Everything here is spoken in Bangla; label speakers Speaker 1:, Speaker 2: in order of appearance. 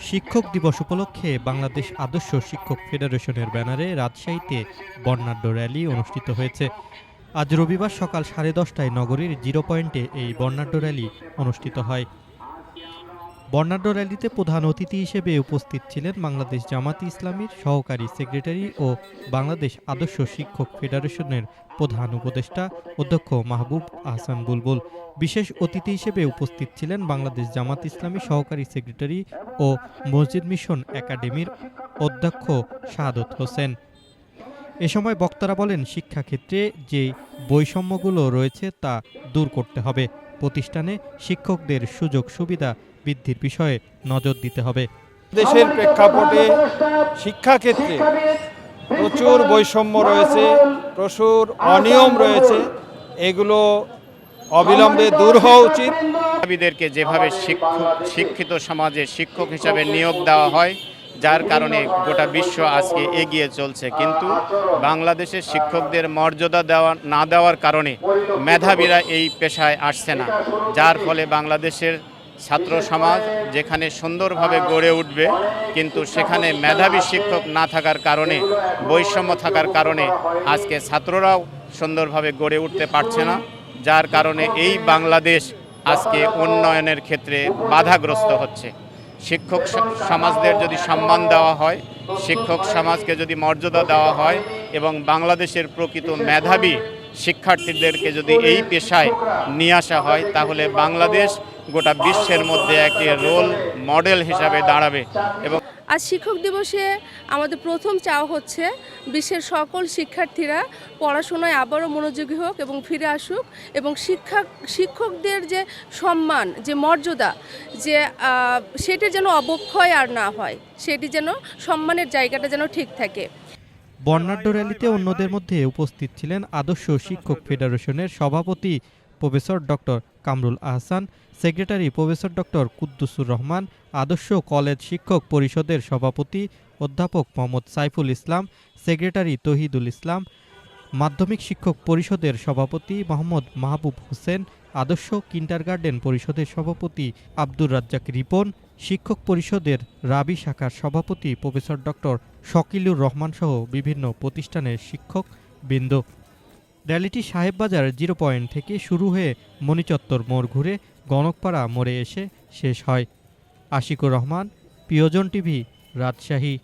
Speaker 1: শিক্ষক দিবস উপলক্ষে বাংলাদেশ আদর্শ শিক্ষক ফেডারেশনের ব্যানারে রাজশাহীতে বর্ণাঢ্য র্যালি অনুষ্ঠিত হয়েছে। আজ রবিবার সকাল সাড়ে দশটায় নগরীর জিরো পয়েন্টে এই বর্ণাঢ্য র্যালি অনুষ্ঠিত হয়। বর্ণাঢ্য র্যালিতে প্রধান অতিথি হিসেবে উপস্থিত ছিলেন বাংলাদেশ জামাতি ইসলামীর সহকারী সেক্রেটারি ও বাংলাদেশ আদর্শ শিক্ষক ফেডারেশনের প্রধান উপদেষ্টা অধ্যক্ষ মাহবুব আহসান বুলবুল। বিশেষ অতিথি হিসেবে উপস্থিত ছিলেন বাংলাদেশ জামাত ইসলামী সহকারী সেক্রেটারি ও মসজিদ মিশন একাডেমির অধ্যক্ষ শাহাদত হোসেন। এ সময় বক্তারা বলেন, শিক্ষাক্ষেত্রে যে বৈষম্যগুলো রয়েছে তা দূর করতে হবে। প্রতিষ্ঠানে শিক্ষকদের সুযোগ সুবিধা বৃদ্ধির বিষয়ে নজর দিতে হবে।
Speaker 2: দেশের প্রেক্ষাপটে শিক্ষাক্ষেত্রে প্রচুর বৈষম্য রয়েছে প্রচুর অনিয়ম রয়েছে এগুলো অবিলম্বে দূর হওয়া উচিত।
Speaker 3: যেভাবে শিক্ষক শিক্ষিত সমাজে শিক্ষক হিসাবে নিয়োগ দেওয়া হয় যার কারণে গোটা বিশ্ব আজকে এগিয়ে চলছে। কিন্তু বাংলাদেশের শিক্ষকদের মর্যাদা দেওয়া, না দেওয়ার কারণে মেধাবীরা এই পেশায় আসছে না। যার ফলে বাংলাদেশের ছাত্র সমাজ যেখানে সুন্দরভাবে গড়ে উঠবে, কিন্তু সেখানে মেধাবী শিক্ষক না থাকার কারণে, বৈষম্য থাকার কারণে আজকে ছাত্ররাও সুন্দরভাবে গড়ে উঠতে পারছে না। যার কারণে এই বাংলাদেশ আজকে উন্নয়নের ক্ষেত্রে বাধাগ্রস্ত হচ্ছে। শিক্ষক সমাজদের যদি সম্মান দেওয়া হয়, শিক্ষক সমাজকে যদি মর্যাদা দেওয়া হয় এবং বাংলাদেশের প্রকৃত মেধাবী শিক্ষার্থীদেরকে যদি এই পেশায় নিয়ে আসা হয়, তাহলে বাংলাদেশ গোটা বিশ্বের মধ্যে একটি রোল মডেল হিসাবে দাঁড়াবে এবং
Speaker 4: আজ শিক্ষক দিবসে আমাদের প্রথম চাওয়া হচ্ছে বিশ্বের সকল শিক্ষার্থীরা পড়াশোনায় আবারও মনোযোগী হোক এবং ফিরে আসুক এবং শিক্ষা শিক্ষকদের যে সম্মান, যে মর্যাদা, যে সেটি যেন অবক্ষয় আর না হয়, সেটি যেন সম্মানের জায়গাটা যেন ঠিক থাকে।
Speaker 1: বর্ণাঢ্য র্যালিতে অন্যদের মধ্যে উপস্থিত ছিলেন আদর্শ শিক্ষক ফেডারেশনের সভাপতি professor doctor Kamrul Ahsan, secretary professor doctor Kuddusur Rahman, আদর্শ কলেজ শিক্ষক পরিষদের সভাপতি অধ্যাপক মোহাম্মদ সাইফুল ইসলাম, সেক্রেটারি তহিদুল ইসলাম, মাধ্যমিক শিক্ষক পরিষদের সভাপতি মোহাম্মদ মাহবুব হোসেন, আদর্শ কিন্ডারগার্ডেন পরিষদের সভাপতি আব্দুর রাজ্জাক রিপন, শিক্ষক পরিষদের রাবি শাখার সভাপতি প্রফেসর ডক্টর শকিলুর রহমান সহ বিভিন্ন প্রতিষ্ঠানের শিক্ষক বৃন্দ র্যালিটি সাহেববাজার জিরো পয়েন্ট থেকে শুরু হয়ে মণিচত্বর মোড় ঘুরে গণকপাড়া মোড়ে এসে শেষ হয়। আশিকুর রহমান, প্রিয়জন টিভি, রাজশাহী।